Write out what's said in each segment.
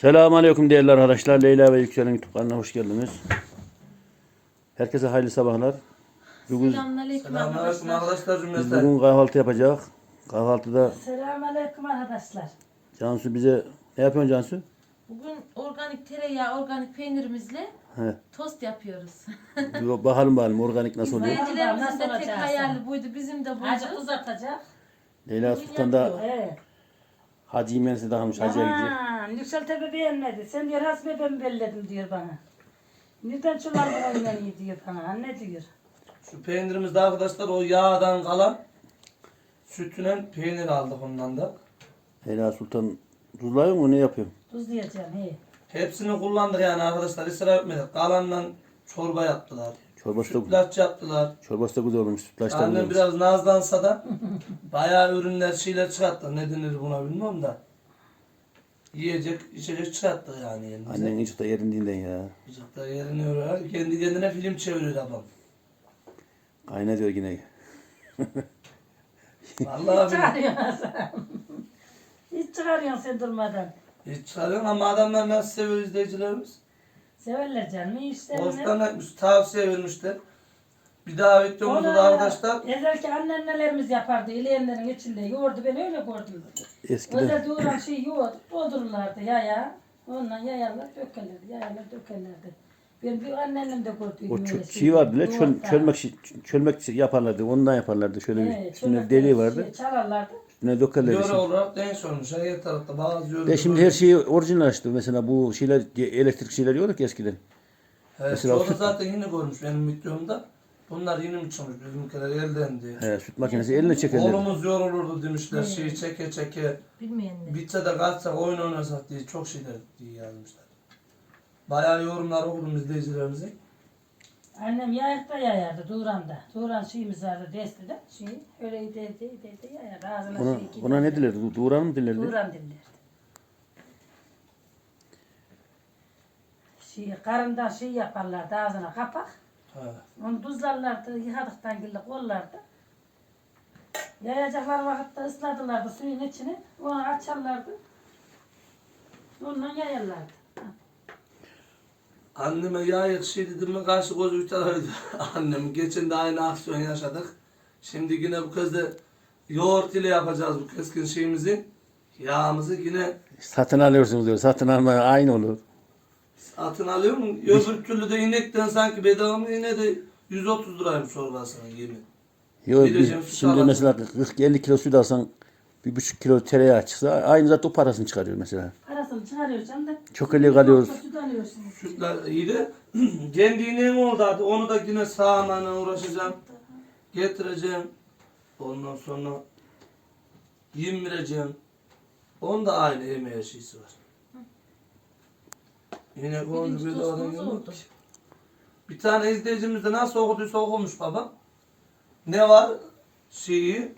Selamünaleyküm değerli arkadaşlar. Leyla ve Yüksel'in YouTube kanalına hoş geldiniz. Herkese hayırlı sabahlar. Bugün, Selamünaleyküm Selamünaleyküm arkadaşlar. arkadaşlar biz cümleten. bugün kahvaltı yapacağız. Kahvaltıda Selamünaleyküm arkadaşlar. Cansu bize ne yapıyorsun Cansu? Bugün organik tereyağı, organik peynirimizle He. tost yapıyoruz. Bir bakalım bakalım organik nasıl oluyor. İzleyicilerimizin Nasıl de tek olacak hayali buydu, bizim de Acık buydu. uzatacak. Leyla Sultan da Evet. Hacı İmensi takılmış hacıya gidiyor. Aman Yüksel Tepe beğenmedi. Sen diyor hasbe ben belledim diyor bana. Nereden çuvallı oynayı diyor bana. Anne diyor. Şu peynirimizde arkadaşlar o yağdan kalan sütünen peynir aldık ondan da. Leyla Sultan tuzluyor mu ne yapıyor? Tuz diyeceğim. He. Hepsini kullandık yani arkadaşlar israf etmedik. Kalanla çorba yaptılar. Çorbası da, Sütlaç yaptılar. çorbası da güzel olmuş. Sütlaçlar güzel Annem olmuş. biraz nazlansa da bayağı ürünler şeyler çıkarttı. Ne denir buna bilmiyorum da. Yiyecek, içecek çıkarttı yani elimize. Annen hiç de yerindiğinden ya. Sıcakta yerini öğrer. Kendi kendine film çeviriyor adam. Kayna diyor yine. Vallahi billahi. Çıkarıyorsun sen. Hiç çıkarıyorsun sen durmadan. Hiç çıkarıyorum ama adamlar nasıl seviyor izleyicilerimiz. Severler canım. İyi. Dostlarına etmiş, tavsiye vermişler. Bir daha videomuzda da arkadaşlar Ezerki anneannelerimiz yapardı. İleyenlerin içinde yoğurdu. Ben öyle gördüm. Eskiden Özel doğuran şey yoğurt doldururlardı yaya. Ondan yayarlar dökerlerdi. Yayarlar dökerlerdi. Ben bir anneannem de gördüm. o çö- şey vardı çöl, çölmek, şey- çölmek yaparlardı. Ondan yaparlardı. Şöyle bir üstünde bir deliği vardı. Şey, çalarlardı. Üstüne dökerlerdi. yöre Şimdi. olarak değiş olmuş. Her tarafta bazı yöre. De şimdi her şey orijinalleşti. Mesela bu şeyler elektrik şeyler yoktu ki eskiden. Evet, mesela da süt- zaten yine görmüş benim videomda. Bunlar yeni mi çıkmış bizimkiler elden diye. He, süt makinesi eline çekerlerdi. Kolumuz yorulurdu demişler. Şeyi çeke çeke. Bilmeyenler. Bitse de kaçsak oyun oynasak diye çok şeyler diye yazmışlar. Bayağı yorumlar okudum izleyicilerimizin. Annem yayıkta yayardı Duran'da. Duran şeyimiz vardı Desti'de. Şey öyle ide ide ide ide yayardı. Ağzına Ona, şey ona ne dilerdi? Du- Duran mı dilerdi? Duran dillerdi. Şey, karından şey yaparlardı ağzına kapak. He. Onu tuzlarlardı, yıkadıktan gille kollardı. Yayacaklar vakitte ısladılardı suyun içine. Onu açarlardı. Ondan yayarlardı. Anneme ya şey dedim mi karşı gözü bir tarafıydı. Annem geçen de aynı aksiyon yaşadık. Şimdi yine bu kez de yoğurt ile yapacağız bu keskin şeyimizi. Yağımızı yine Satın alıyorsunuz diyor. Satın alma aynı olur. atın alıyor mu? Öbür türlü de inekten sanki bedava mı yine de 130 liraymış çorbasının yemin. Yok bir- şimdi mesela 40-50 kilo süt alsan bir buçuk kilo tereyağı çıksa aynı zaten o parasını çıkarıyor mesela. Parasını çıkarıyor canım da. Çok eli kalıyoruz. Yoksa Süt alıyorsunuz. Sütler iyi de kendi ineğim oldu hadi. Onu da yine sağmana uğraşacağım. Getireceğim. Ondan sonra yem vereceğim. Onda aynı emeğe şeysi var. Yine onu bir oldu. ki. Bir tane izleyicimiz de nasıl okuduysa okumuş baba. Ne var? Şeyi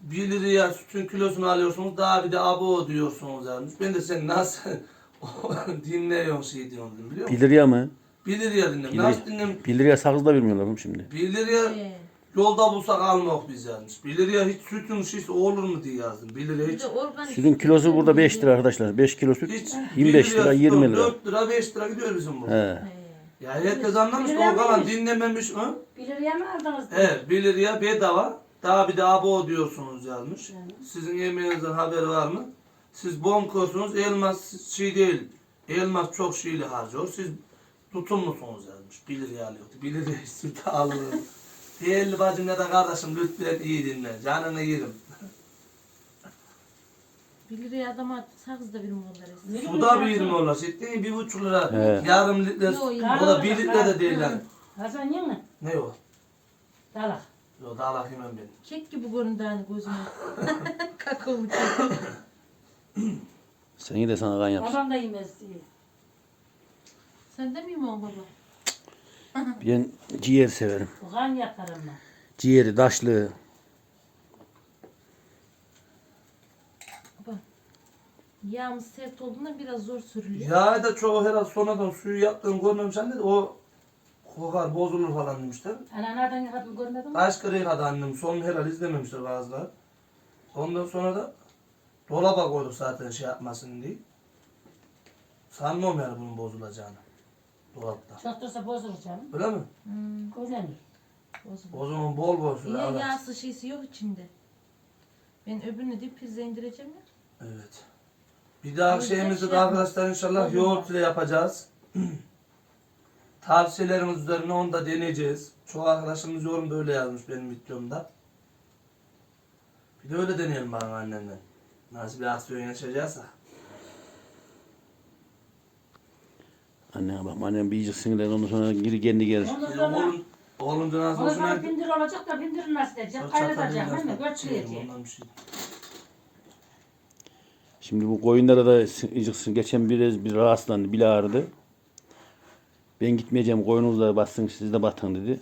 1 liraya sütün kilosunu alıyorsunuz daha bir de abo diyorsunuz yazmış. Ben de sen nasıl dinliyorsun şey diyorum biliyor 1 musun? liraya mı? 1 liraya dinle. 1 Nasıl dinlem? 1 liraya sakız da vermiyorlar oğlum şimdi. 1 liraya yolda bulsak almak biz yazmış. 1 liraya hiç sütün şişi olur mu diye yazdım. 1 liraya hiç. Sütün kilosu burada 5 lira arkadaşlar. 5 kilo süt Hiç 25 lira 20 lira. 4 lira 5 lira gidiyor bizim bu. He. Ya herkes anlamış Bir da lira o kalan mıymış? dinlememiş mi? Bir liraya mı aldınız? Evet 1 liraya bedava. Daha bir de abo diyorsunuz yazmış. Sizin yemeğinizden haberi var mı? Siz bomkosunuz elmas şey değil. Elmas çok şeyli harcıyor. Siz tutumlusunuz yazmış. 1 liraya alıyordu. 1 liraya süt alır. Değerli bacım ya da kardeşim lütfen iyi dinle. Canını yerim. bir liraya adama sakız da bilmiyorlar. eskiden. Su da bir 20 olur. Ciddi bir buçuk lira. Evet. Yarım litre. Yo. O da 1 litre de değil yani. Hasan yeme. Ne o? Dalak. Yo daha bakayım ben benim. Kek gibi göründü hani gözüme. Kakaolu kek. Sen iyi de sana kan yapsın. Babam da yemez diye. Sen de mi yiyorsun baba? Ben ciğer severim. Kan yapar ama. Ciğeri, daşlığı. Baba. Yağımız sert olduğundan biraz zor sürülüyor. Ya da çoğu herhalde sonradan suyu yaptığını görmemiş anne de o kokar bozulur falan demişler. Ana nereden yıkadın görmedin mi? Kaç kere yıkadı annem. Son herhalde izlememişler bazıları. Ondan sonra da dolaba koyduk zaten şey yapmasın diye. Sanmıyorum yani bunun bozulacağını. Dolapta. Çok dursa bozulur canım. Öyle mi? Hmm, Koylanır. bozulur. O zaman bol bol süre. Niye ara. yağsı şeysi yok içinde? Ben öbürünü de pizza indireceğim ya. Evet. Bir daha şeyimizi şey de arkadaşlar inşallah yoğurt ile yapacağız. Tavsiyelerimiz üzerine onu da deneyeceğiz. Çoğu arkadaşımız yorum böyle yazmış benim videomda. Bir de öyle deneyelim bana annemden. Nasıl bir aksiyon yaşayacaksa. Annene bak annem bir yiyecek sinirler ondan sonra geri kendi gelir. Ondan de sonra oğlum, oğlunca nasıl ondan hoşuna sonra gitti. bindir olacak da bindirin nasıl edecek? Kaynatacak değil mi? Göçleyecek. Ondan bir şey. Şimdi bu koyunlara da yiyeceksin. Geçen biraz bir rahatsızlandı. Bile ağrıdı. Ben gitmeyeceğim koyunuz da bassın siz de batın dedi.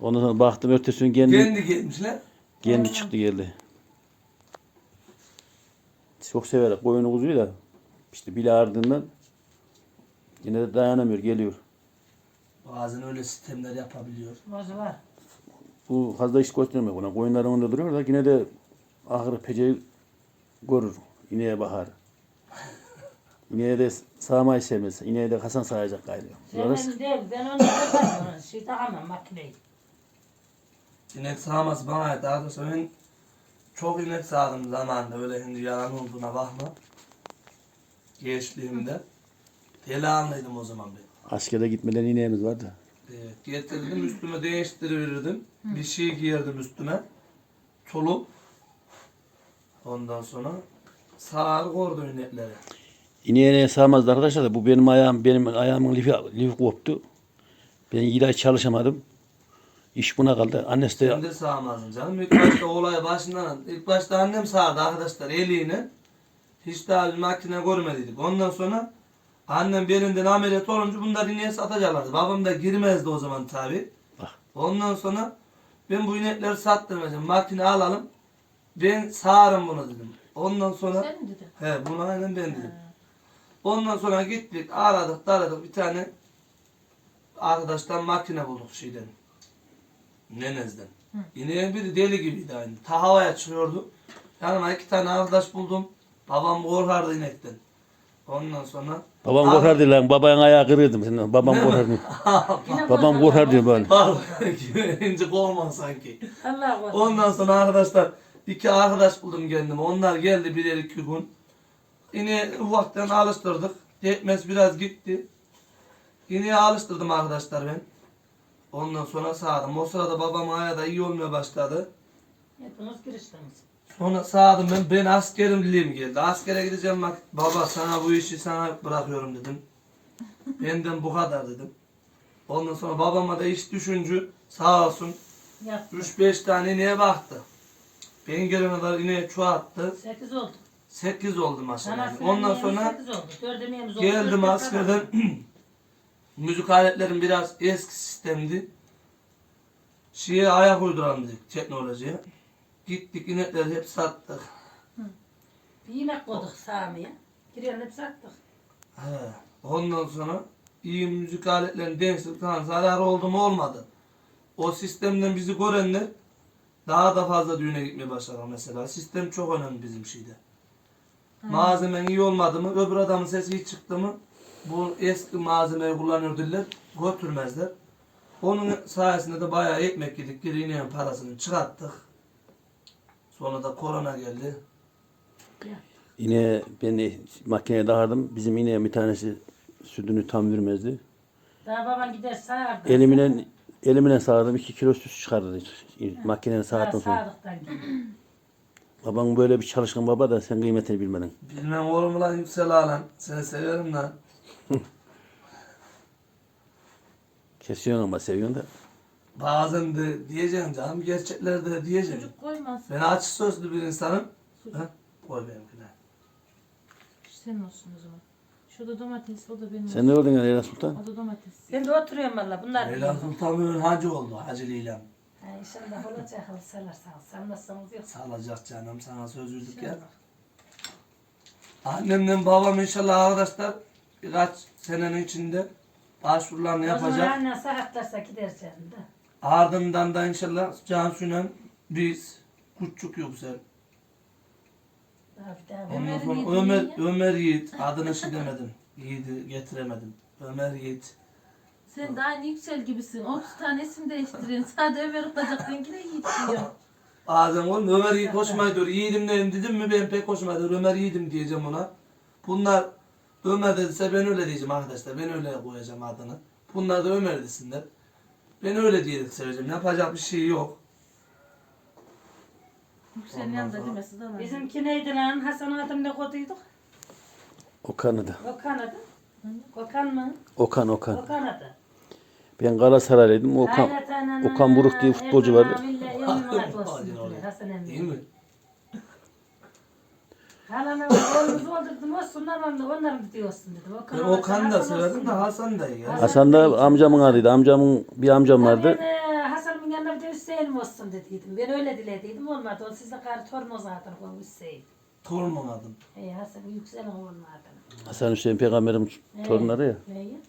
Ondan sonra baktım ertesi gün kendi, Kendi gelmişler. kendi çıktı geldi. Çok severek koyunu kuzuyu da işte bile ağrıdığından yine de dayanamıyor geliyor. Bazen öyle sistemler yapabiliyor. Bozu var. Bu fazla iş göstermiyor buna. Koyunlar önünde duruyor da yine de ahırı peceyi görür. İneğe bakar. İneğe de sağmayı sevmez. İneğe de Hasan sağacak gayrı. Yalnız Sevmem değil. Ben onu yaparım. Şey takamam makineyi. İnek sağması bana ait arkadaşlar. Ben çok inek sağdım zamanında. Öyle şimdi yalan olduğuna bakma. Gençliğimde. Delihanlıydım o zaman ben. askere gitmeden ineğimiz vardı. Evet, getirdim üstüme değiştirirdim. Bir şey giyerdim üstüme. Tulum. Ondan sonra sağır kordu inekleri. İneğe ne sağmazdı arkadaşlar da bu benim ayağım benim ayağımın lifi, lifi koptu. Ben 7 ay çalışamadım. İş buna kaldı. Annesi de Sen de sağmazdın canım. İlk başta olay başından. ilk başta annem sağdı arkadaşlar eliyle. Hiç daha bir makine görmediydik. Ondan sonra annem belinden ameliyat olunca bunlar ineğe satacaklardı. Babam da girmezdi o zaman tabi. Bak. Ondan sonra ben bu inekleri sattırmayacağım. Makine alalım. Ben sağarım bunu dedim. Ondan sonra Sen mi dedin? he bunu aynen ben dedim. Ondan sonra gittik aradık taradık bir tane arkadaştan makine bulduk şeyden. Nenez'den. İneğin biri deli gibiydi aynı. Ta havaya çıkıyordu. Yanıma iki tane arkadaş buldum. Babam korkardı inekten. Ondan sonra babam Abi- korkar diyor lan. Babanın ayağı kırıyordum. Senin babam korkar diyor. Yine Babam korkar. korkar diyor böyle. Bak güvenince kovman sanki. Allah korusun. Ondan sonra arkadaşlar iki arkadaş buldum kendime. Onlar geldi birer iki gün. Yine ufaktan alıştırdık. Yetmez biraz gitti. Yine alıştırdım arkadaşlar ben. Ondan sonra sağdım. O sırada babam ayağı da iyi olmaya başladı. Hepiniz giriştiniz. Sonra sağdım ben. Ben askerimliğim geldi. Askere gideceğim bak. Baba sana bu işi sana bırakıyorum dedim. Benden bu kadar dedim. Ondan sonra babama da iş düşüncü sağ olsun Yaptı. 3-5 tane ineğe baktı. Ben gelene kadar ineği çoğalttı. Sekiz oldu. 8 oldu. Anasının Ondan sonra oldu. Geldim askerden. Müzik aletlerim biraz eski sistemdi. Şeye ayak uyduralım dedik teknolojiye. Gittik inekleri hep sattık. Bir yemek koyduk Sami'ye. Girelim hep sattık. He. Ondan sonra iyi müzik aletlerini değiştirdik. Tamam zarar oldu mu olmadı. O sistemden bizi görenler daha da fazla düğüne gitmeye başladı mesela. Sistem çok önemli bizim şeyde. Malzemen iyi olmadı mı, öbür adamın sesi iyi çıktı mı, bu eski malzemeyi kullanıyor diller, götürmezler. Onun sayesinde de bayağı ekmek yedik, geri ineğin parasını çıkarttık. Sonra da korona geldi. İneğe ben makineye dağardım. Bizim ineğe bir tanesi sütünü tam vermezdi. Daha baban gider sağardı. Elimle elimle sağdım. 2 kilo süt çıkardı. Makinenin sağdıktan sonra. Babam böyle bir çalışkan baba da sen kıymetini bilmedin. Bilmem oğlum lan yüksel alan, seni severim lan. Kesiyorsun ama seviyorsun da. Bazen de diyeceğim canım, gerçekleri de diyeceğim. Çocuk koymaz. Ben açık sözlü bir insanım. Ha? Koy benimkine. Senin olsun o zaman. Şurada domates, o da benim Sen ne oldun ya Leyla Sultan? olsun. O da domates. Ben de oturuyorum valla. Bunlar Leyla Sultan Mümin hacı oldu hacılığıyla. Ha, inşallah olacak. Sallarsanız. Salmazsanız yok. Sağlayacak canım sana söz verdik ya. Annemle babam inşallah arkadaşlar birkaç senenin içinde başvurularını O zaman yapacak. annen sakatlarsa gider canım da. Ardından da inşallah Cansu'yla biz küçük yüksel. Ondan Ömer'in sonra Yiğit'i Ömer? Ömer Yiğit. Adını şey demedim. Yiğit'i getiremedim. Ömer Yiğit. Sen de aynı yüksel gibisin. 30 tane isim değiştiriyorsun. Sadece Ömer yine Yiğit diyor. Bazen oğlum Ömer Yiğit hoşuma gidiyor. Yiğidim dedim, dedim mi ben pek hoşuma gidiyor. Ömer Yiğidim diyeceğim ona. Bunlar Ömer dediyse ben öyle diyeceğim arkadaşlar. Ben öyle koyacağım adını. Bunlar da Ömer desinler. Ben öyle diyerek seveceğim. Yapacak bir şey yok. Yüksel'in yanında demesi de var. Bizimki neydi lan? Hasan adım ne koduyduk? Okan'ı da. Okan adı. Okan mı? Okan Okan. Okan adı. Ben Galatasaraylıydım. Okan, Okan Buruk diye futbolcu vardı. Değil mi? Halana oğlumuz oldurdum olsunlar onu onları mı diyorsun dedim. Ben olsun, Okan'ı da severdim de Hasan da ya. Hasan da amcamın adıydı. Amcamın bir amcam vardı. Ben e, Hasan'ın yanında bir de Hüseyin olsun dediydim. Ben öyle dilediydim olmadı. O sizde karı torun o zaten o Hüseyin. Torunum adım. E, Hasan yükselen olmadı. Hasan Hüseyin peygamberin torunları ya. Neyi?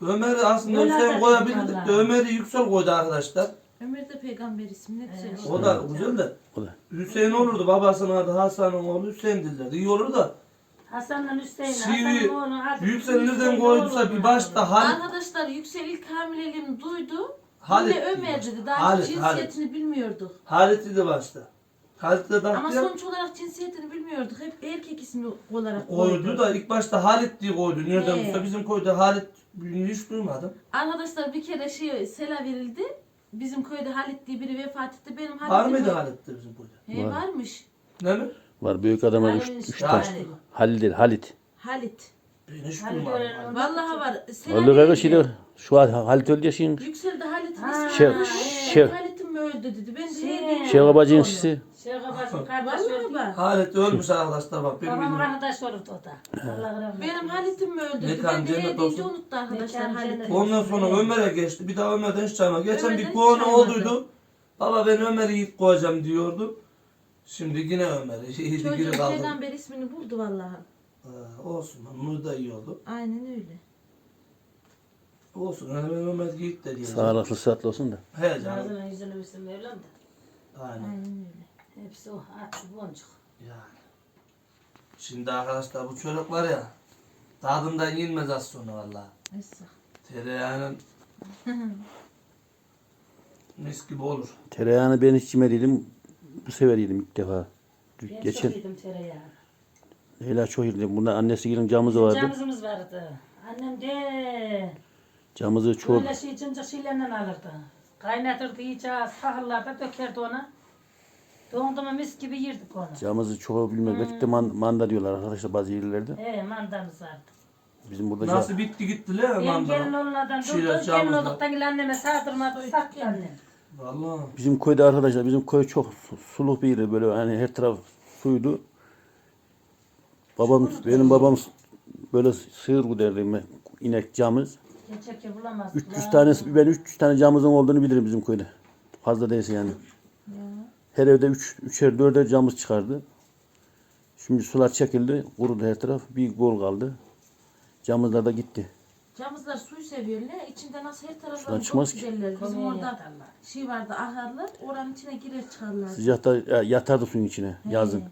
Ömer'i aslında Öyle Hüseyin de Allah. de Ömer'i yüksel koydu arkadaşlar. Ömer de peygamber ismi ne güzel. işte. O da güzel de. O da. Hüseyin olurdu babasının adı Hasan'ın oğlu Hüseyin dillerdi. İyi olur da. Hasan'la Hüseyin. Şivi Hasan'ın oğlu adı Yüksel nereden koyduysa bir başta Halit. Arkadaşlar Yüksel ilk hamileliğini duydu. Halit Yine diyor. Ömer dedi. Daha Halit, cinsiyetini bilmiyorduk. Halit'i de başta. Halit'i de Ama tahtaya sonuç olarak cinsiyetini bilmiyorduk. Hep erkek ismi olarak koydu koydu. da ilk başta Halit diye koydu. Nereden He. bulsa bizim koydu Halit hiç duymadım. Arkadaşlar bir kere şey sela verildi. Bizim köyde Halit diye biri vefat etti. Benim Halit Var mıydı Halit'te bizim koyda? He, Var. varmış. Ne mi? Var büyük adamlar Halil üç, üç işte. tane. Halil. Halil değil Halit. Halit. Ben hiç Halit duymadım. Halit. Vallahi var. Sela Öldü verildi. şimdi şu an Halit öldü ya şimdi. Yükseldi Halit'in Ha, ismi. Şey- şey- Halit'in mi öldü dedi. Ben Şey- dedim. Şey babacığın şişi. Şeyh babasının kardeş Vallahi öldü. bak. Halit ölmüş arkadaşlar bak ben Babam bilmiyorum. arkadaş olurdu o da. Allah rahmet Benim Halit'im mi öldü dedi. Mekan Ben cennet deyince olsun. unuttu arkadaşlar Mekan Halit'i. cennet. Ondan sonra Ömer'e geçti. Bir daha Ömer'den hiç çayma. Geçen Ömer'den bir hiç konu olduydu. Baba ben Ömer'i ilk koyacağım diyordu. Şimdi yine Ömer'i. İyi geri Çocuk kaldı. peygamber ismini buldu vallahi. Ee, olsun. Nur da iyi oldu. Aynen öyle. Olsun. Ben Ömer Yiğit de diyeceğim. Sağlıklı sıhhatli olsun da. He canım. Ağzına yüzüne üstüne öyle de. Aynen. Aynen öyle. Hepsi o atlı boncuk. Yani. Şimdi arkadaşlar bu çörek var ya. Tadından yenmez az sonra valla. Neyse. Tereyağının mis gibi olur. Tereyağını ben hiç yemediydim. Bu sefer yedim ilk defa. Ben Geçen çok yedim tereyağı. Leyla çok yedim. Bunda annesi gelin camızı vardı. Camızımız vardı. Annem de Camızı çok böyle şey cıncık şeylerle alırdı. Kaynatırdı iyice sahırlarda dökerdi ona. Dondu mu mis gibi yerdik onu. camızı çok bilmez. Belki de man- manda diyorlar arkadaşlar bazı yerlerde. He mandamız vardı. Bizim burada Nasıl bitti gitti lan Benim gelin mandala. oğlunlardan Şeyler, durdu. Gelin camızlar. olduktan gel anneme sardırmadı. Sattı annem. Valla. Bizim köyde arkadaşlar bizim köy çok su- suluk bir yeri böyle hani her taraf suydu. Babam benim babam böyle sığır güderdi inek camız. Geçerken bulamazdık. 300 tane ben 300 tane camızın olduğunu bilirim bizim köyde. Fazla değilse yani. Her evde 3 üç, 3'er 4'er camız çıkardı. Şimdi sular çekildi, kurudu her taraf. Bir gol kaldı. Camızlar da gitti. Camızlar suyu seviyor ne? İçinde nasıl her taraftan Sudan çok çıkmaz ki. giderler. Bizim Konuya orada yatarlar. şey vardı ahırlar. Oranın içine girer çıkarlar. Sıcakta ya, yatardı suyun içine yazın. He.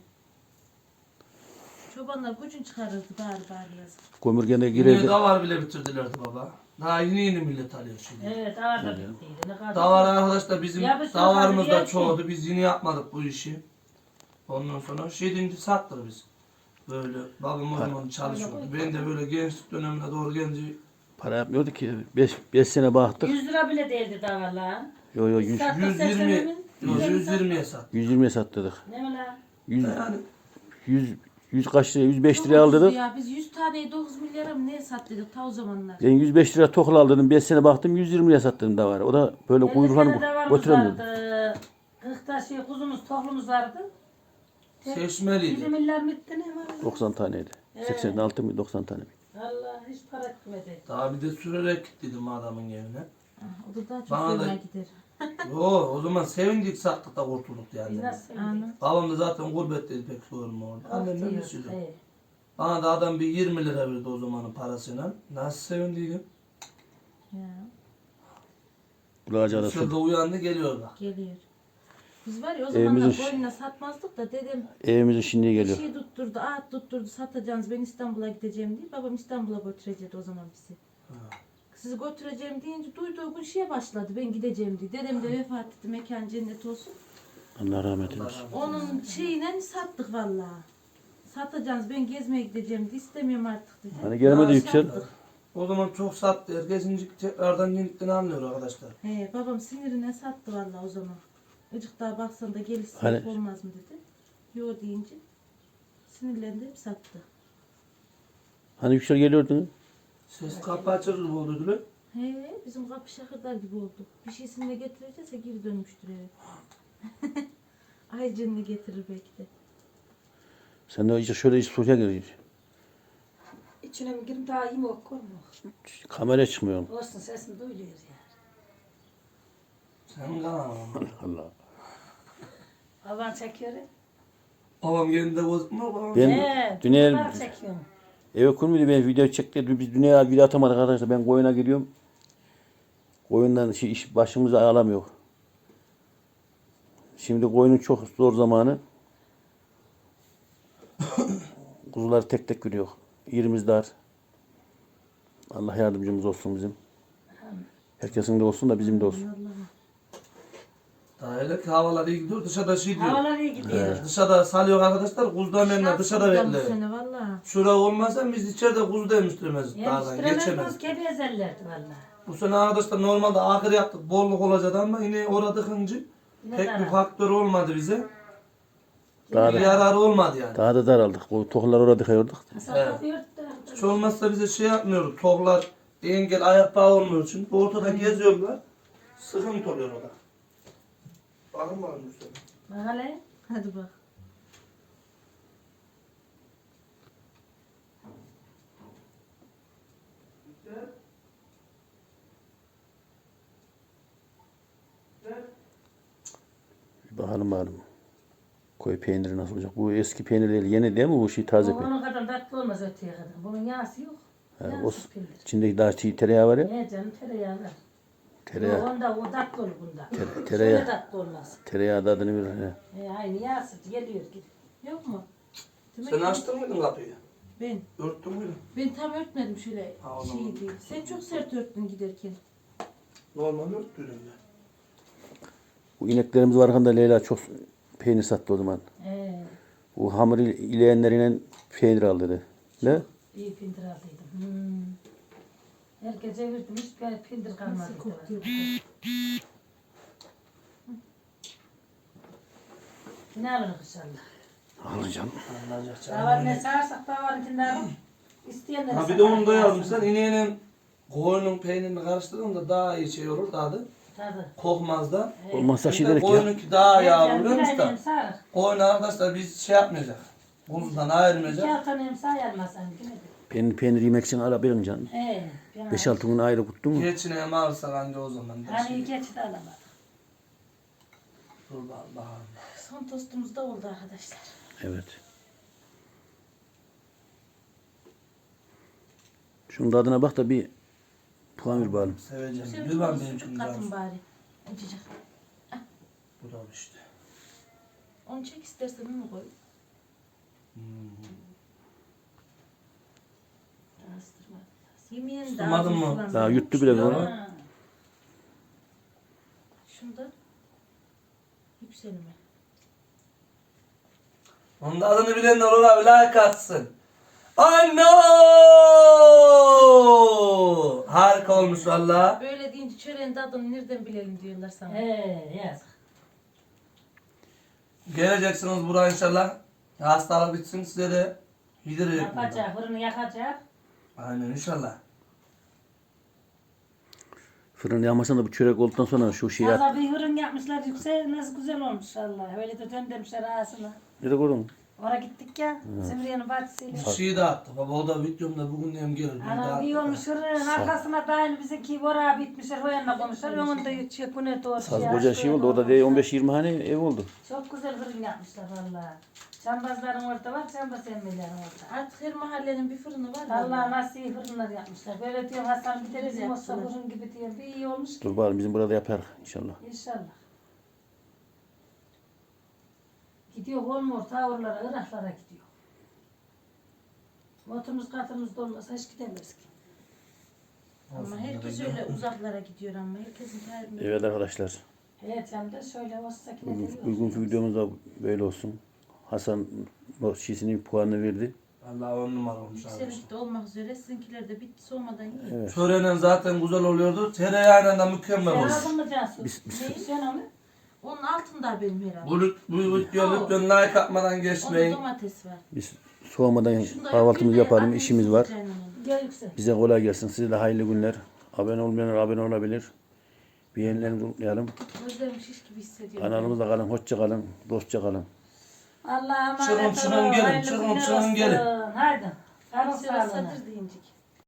Çobanlar gücün çıkarırdı bari bari yazın. Gömürgene Yine girerdi. davar bile bitirdilerdi baba. Daha yeni yeni millet alıyor şimdi. Evet ağırda bittiydi. Ne kadar. Davar arkadaşlar bizim Ya biz davarımız da bir çoğdu. Biz yine yapmadık bu işi. Ondan sonra şeyinci sattık biz. Böyle babam o zaman çalışıyordu. Ben de böyle gençlik dönemine doğru genci Para yapmıyordu ki. 5 5 sene baktık. 100 lira bile değildi davarlar. Yo yo 100, Sattık 120 sesenemin. 120'ye sattık. 120'ye sattırdık. Ne mi lan? 100 Yani 100 100 kaç liraya 105 Çok liraya ucuz aldırdık. Ya biz 100 taneyi 9 milyara mı ne sattıydık ta o zamanlar. Ben 105 lira tokla aldırdım. 5 sene baktım 120 liraya sattım da var. O da böyle kuyruklarını götüremiyordu. vardı. 40 ta şey kuzumuz, tohlumuz vardı. seçmeliydi. 20 milyar bitti ne var? 90 taneydi. 86 mı 90 tane mi? Allah hiç para etmedi. Daha bir de sürerek gittiydim adamın evine. O da daha çok Bana da- zoruna gider. Yo o zaman sevindik sattık da kurtulduk Biz yani. nasıl Anam. Babam da zaten gurbetteydi pek sorun orada. Annem de. He. Bana da adam bir 20 lira verdi o zamanın parasıyla. Nasıl sevindiydim. Ya, Bulacağız Şurada uyandı geliyor bak. geliyor. Biz var ya o Evimizin zamanlar boynuna satmazdık da dedem Evimizin şimdi bir geliyor. şey tutturdu, at tutturdu, satacağınız ben İstanbul'a gideceğim diye. Babam İstanbul'a götürecekti o zaman bizi. Sizi götüreceğim deyince duyduğu gün şeye başladı ben gideceğim diye. Dedem de vefat etti mekan cennet olsun. Allah rahmet eylesin. Onun şeyine sattık vallahi. Satacağız ben gezmeye gideceğim diye istemiyorum artık dedi. Hani gelmedi Ya, yüksel. sattık. O zaman çok sattı. Herkesin tekrardan yeniden anlıyor arkadaşlar. He, babam sinirine sattı vallahi o zaman. Icık daha baksan da gelirse Hani- olmaz mı dedi. Yo deyince sinirlendi hep sattı. Hani yüksel geliyordun. Ses kapı açır gibi oldu değil mi? He, bizim kapı şakırdar gibi oldu. Bir şeysini de getirecekse geri dönmüştür eve. Ay canını getirir belki de. Sen de işte şöyle iç soğuya giriyor. İçine mi girip daha iyi mi okur mu? Kameraya çıkmıyor. Olsun sesini duyuluyor ya. Sen kanalım. Allah. Havan çekiyor. ya. Babam yerinde bozukma babam. Ben He, dünya çekiyorum. Eve kurmuydu ben video çekti. Biz dünya video atamadık arkadaşlar. Ben koyuna gidiyorum. Koyundan şey, iş başımıza alamıyor. Şimdi koyunun çok zor zamanı. Kuzuları tek tek giriyor. Yerimiz dar. Allah yardımcımız olsun bizim. Herkesin de olsun da bizim de olsun. Daha öyle ki havalar iyi gidiyor. Dışarıda şey diyor. Havalar iyi gidiyor. Dışarıda salıyor arkadaşlar. Kuzudan enler dışarıda Şanslı bu bekliyor. sene valla. Şura olmasa biz içeride kuzu demiştirmez. Dağdan Yemiştiremez geçemez. kedi ezerlerdi valla. Bu sene arkadaşlar normalde ahır yaptık. Bolluk olacaktı ama yine orada dıkınca Yine pek bir zarar. faktör olmadı bize. Daha Bir da, yararı olmadı yani. daha da daraldık. Bu tohumlar orada dıkıyorduk. Sabah yurtta. Hiç olmazsa bize şey yapmıyoruz. Toklar engel ayak bağı olmuyor. Çünkü ortada geziyorlar. Sıkıntı oluyor orada. Bakın bakalım Hüseyin. Bak hele. Hadi bak. Bir bakalım bakalım. Koy peyniri nasıl olacak? Bu eski peynir değil. Yeni değil mi bu şey taze peynir? onun kadar tatlı olmaz öteye kadar. Bunun yağısı yok. He, o Yağsız peynir. içindeki daha çiğ tereyağı var ya. Ne canım tereyağı var. Tereyağı. Onda o tatlı olur bunda. Tere- tereyağı. Şöyle tatlı olmaz. Tereyağı da adını verir. he. E, aynı yağsız geliyor gidiyor. Yok mu? Demek Sen ki- açtın mıydın kapıyı? Ben. Örttün müydün? Ben tam örtmedim şöyle Ha, o şey değil. Sen çok sert örttün giderken. Normal örttüydüm ben. Bu ineklerimiz var arkanda Leyla çok peynir sattı o zaman. Ee, Bu hamur ile- ileyenleriyle peynir al dedi. Ne? iyi pindir aldıydım. Hmm. Herkes çevirdim hiç bir pindir kalmadı. Ne alırız inşallah. Alacağım. Canım. Davar ne sağarsak davarınkini alın. İsteyenler Ha bir de onu da yazmışlar. İneğinin koyunun peynirini karıştırın da daha iyi şey olur tadı. Tadı. Kokmaz da. Olmazsa şey dedik ya. Koyununki daha yağlı biliyor musun? da? Koyun arkadaşlar biz şey yapmayacak. Kuzudan İki ayırmayacak. altın hem sağ yarmasan. Peynir, peynir yemek için alabilirim canım. Ee, bir 5-6 gün ayrı kuttun mu? Geçine alırsak anca o zaman. da Hani şey. geçti alamadım. Dur bakalım. Son tostumuz da oldu arkadaşlar. Evet. Şunun tadına bak da bir puan ver bakalım. Seveceğim. Bir ben benim için katın bari. Acıcık. Bu da işte. Onu çek istersen onu koy. Bastırma. De Isırmadın ağzını mı? sulandırmış. Daha yuttu bile bunu. Ha. Şunda yükselme. Onun da adını bilenler ona bir like atsın. Anno! Harika olmuş valla. Böyle deyince çöreğin tadını nereden bilelim diyorlar sana. Ee, yazık. Geleceksiniz buraya inşallah. Hastalık bitsin size de yedirecek. Yapacak, fırını yakacak. Aynen inşallah. Fırın yanmasan da bu çörek olduktan sonra şu şeyi at. Fazla bir fırın yapmışlar yüksek, nasıl güzel olmuş Allah. Öyle de döndürmüşler ağzına. Nerede koydun? Oraya gittik ya, Simriye'nin bahçesiyle. Bir şey de attı. Baba o da videomda bugün hem gelir. bir Ana iyi olmuş fırının arkasına da aynı bizimki oraya bitmişler, o yanına koymuşlar. Onun da yüksek bu ne doğru Saz koca şey oldu. Orada de 15-20 hane ev oldu. Çok güzel fırın yapmışlar valla. Çambazların orada var, çambaz emmilerin orada. Artık her mahallenin bir fırını var. Vallahi nasıl iyi fırınlar yapmışlar. Böyle diyorum Hasan gideriz Güzel olsa fırın gibi diyorum. Bir iyi olmuş ki. Dur bakalım bizim burada yapar inşallah. İnşallah. Gidiyor olmuyor tavırlara, ıraklara gidiyor. Motorumuz katımız dolmasa hiç gidemez ki. Ama herkes öyle uzaklara gidiyor ama herkesin terbiye. Evet arkadaşlar. Evet hem de şöyle olsa ki ne Bugün, bugünkü videomuz da böyle olsun. Hasan şişinin puanını verdi. Allah on numara olmuş abi. Seninki de olmak üzere sizinkiler de bitti soğumadan yiyin. Evet. Törenin zaten güzel oluyordu. Tereyağıyla da mükemmel Sen olur. aldın mı Cansu? Neyi? Sen onu? Onun altında benim herhalde. Bu, bu videoyu lütfen like atmadan Onda geçmeyin. domates var. Biz soğumadan Şunu da kahvaltımızı yapayım da yapalım. işimiz var. yiyeceğin onu. Gel yüksel. Bize kolay gelsin. Size de hayırlı günler. Abone olmayanlar abone olabilir. Beğenilerinizi unutmayalım. Şiş gibi hissediyorum. Kanalımızda kalın. Hoşça kalın. Dostça kalın. Allah'a Çıkın, emanet çıkın, olun. gelin, Hayırlı çıkın, günler çıkın, olsun. gelin. Haydi. Karın Kimse sağlığına.